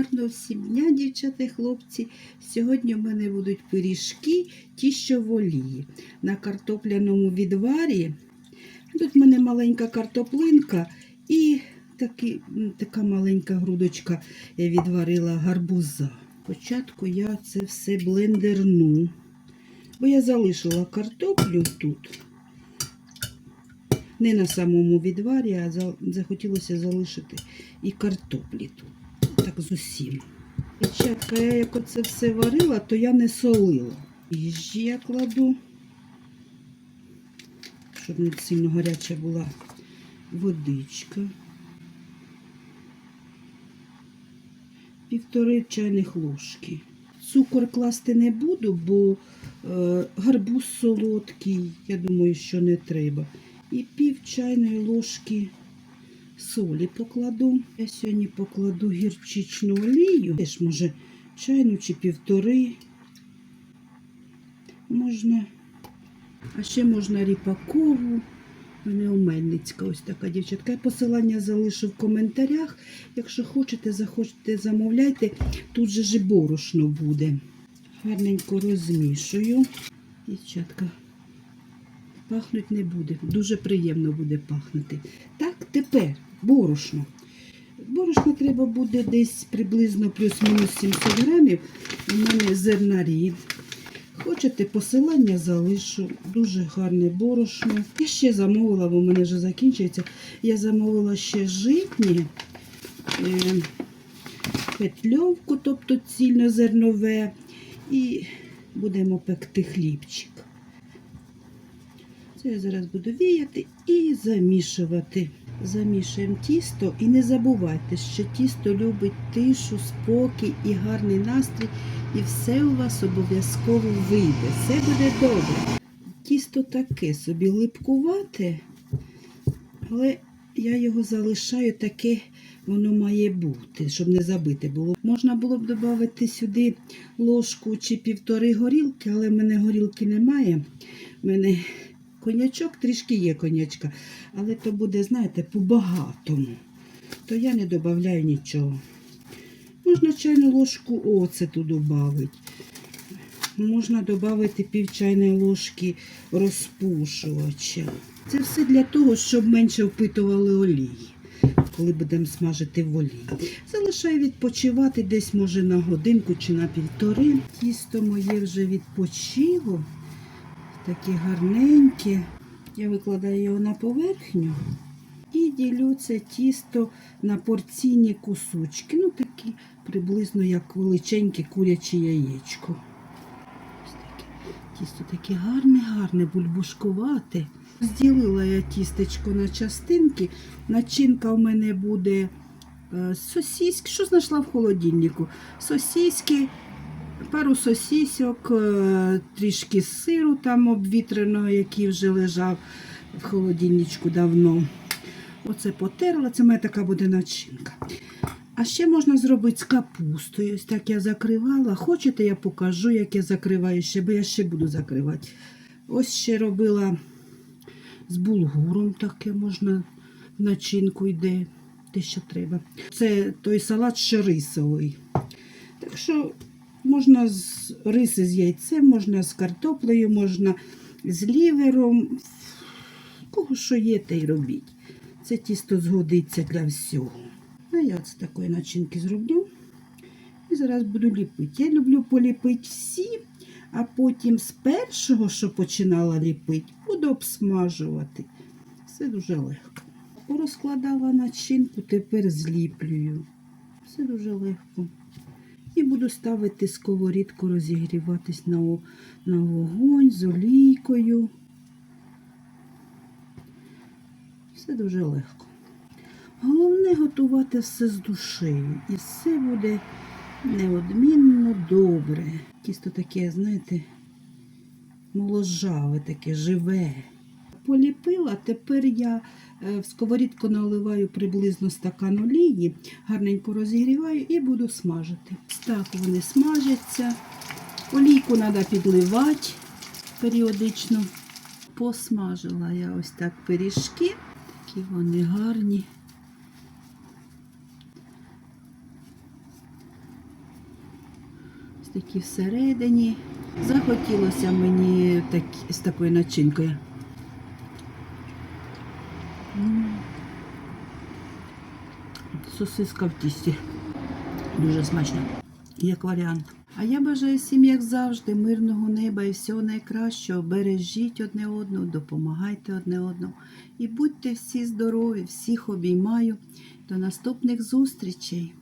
Гарного всім дня, дівчата і хлопці. Сьогодні в мене будуть пиріжки, ті, що в. На картопляному відварі. Тут в мене маленька картоплинка і таки, м, така маленька грудочка я відварила гарбуза. Спочатку я це все блендерну, бо я залишила картоплю тут. Не на самому відварі, а захотілося залишити і картоплі тут. З усім. Дівчатка, я як оце все варила, то я не солила. Їжі я кладу, щоб не сильно гаряча була водичка. Півтори чайних ложки. Цукор класти не буду, бо е, гарбуз солодкий, я думаю, що не треба. І пів чайної ложки солі покладу. Я сьогодні покладу гірчичну олію. Теж може чайну чи півтори. Можна. А ще можна ріпакову. Омельницька ось така дівчатка. Я посилання залишу в коментарях. Якщо хочете, захочете, замовляйте. Тут же ж борошно буде. Гарненько розмішую. Дівчатка, пахнуть не буде. Дуже приємно буде пахнути. Так, тепер борошно. Борошна треба буде десь приблизно плюс-мінус 700 грамів. У мене зернарі. Хочете посилання залишу. Дуже гарне борошно. Я ще замовила, бо в мене вже закінчується. Я замовила ще житні е, петльовку, тобто цільнозернове. І будемо пекти хлібчик. Це я зараз буду віяти і замішувати. Замішуємо тісто і не забувайте, що тісто любить тишу, спокій і гарний настрій, і все у вас обов'язково вийде. Все буде добре. Тісто таке собі липкувате, але я його залишаю таке, воно має бути, щоб не забите було. Можна було б додати сюди ложку чи півтори горілки, але в мене горілки немає. У мене конячок трішки є конячка, але то буде, знаєте, по-багатому. То я не додаю нічого. Можна чайну ложку оцету додати. Можна додати пів чайної ложки розпушувача. Це все для того, щоб менше впитували олії, коли будемо смажити в олії. Залишаю відпочивати десь, може, на годинку чи на півтори. Тісто моє вже відпочило. Таке гарненьке. Я викладаю його на поверхню і ділю це тісто на порційні кусочки. Ну, такі приблизно як величеньке куряче яєчко. Ось таке. Тісто таке гарне, гарне, бульбушкувате. Розділила я тістечко на частинки. Начинка в мене буде е, сосіски. Що знайшла в холодильнику? Сосіски, пару сосісок, е, трішки сиру там обвітреного, який вже лежав в холодильничку давно. Оце потерла, це моя така буде начинка. А ще можна зробити з капустою. Ось так я закривала. Хочете, я покажу, як я закриваю ще, бо я ще буду закривати. Ось ще робила з булгуром, таке можна в начинку йде, те, що треба. Це той салат ще рисовий. Так що можна з риси з яйцем, можна з картоплею, можна з лівером. Кого що є, те й робіть. Це тісто згодиться для всього. А я з такої начинки зроблю. І зараз буду ліпити. Я люблю поліпити всі, а потім з першого, що починала ліпити, буду обсмажувати. Все дуже легко. Порозкладала начинку, тепер зліплюю. Все дуже легко. І буду ставити сковорідку розігріватись на, на вогонь з олійкою. Все дуже легко. Головне готувати все з душею. І все буде неодмінно добре. Тісто таке, знаєте, моложаве, таке живе. Поліпила, тепер я е, в сковорідку наливаю приблизно стакан олії, гарненько розігріваю і буду смажити. Ось Так вони смажаться. Олійку треба підливати періодично. Посмажила я ось так пиріжки. Такі вони гарні. такі всередині. Захотілося мені так, з такою начинкою. Сосиска в тісті. Дуже смачно. Як варіант. А я бажаю всім, як завжди, мирного неба і всього найкращого. Бережіть одне одного, допомагайте одне одному. І будьте всі здорові, всіх обіймаю. До наступних зустрічей!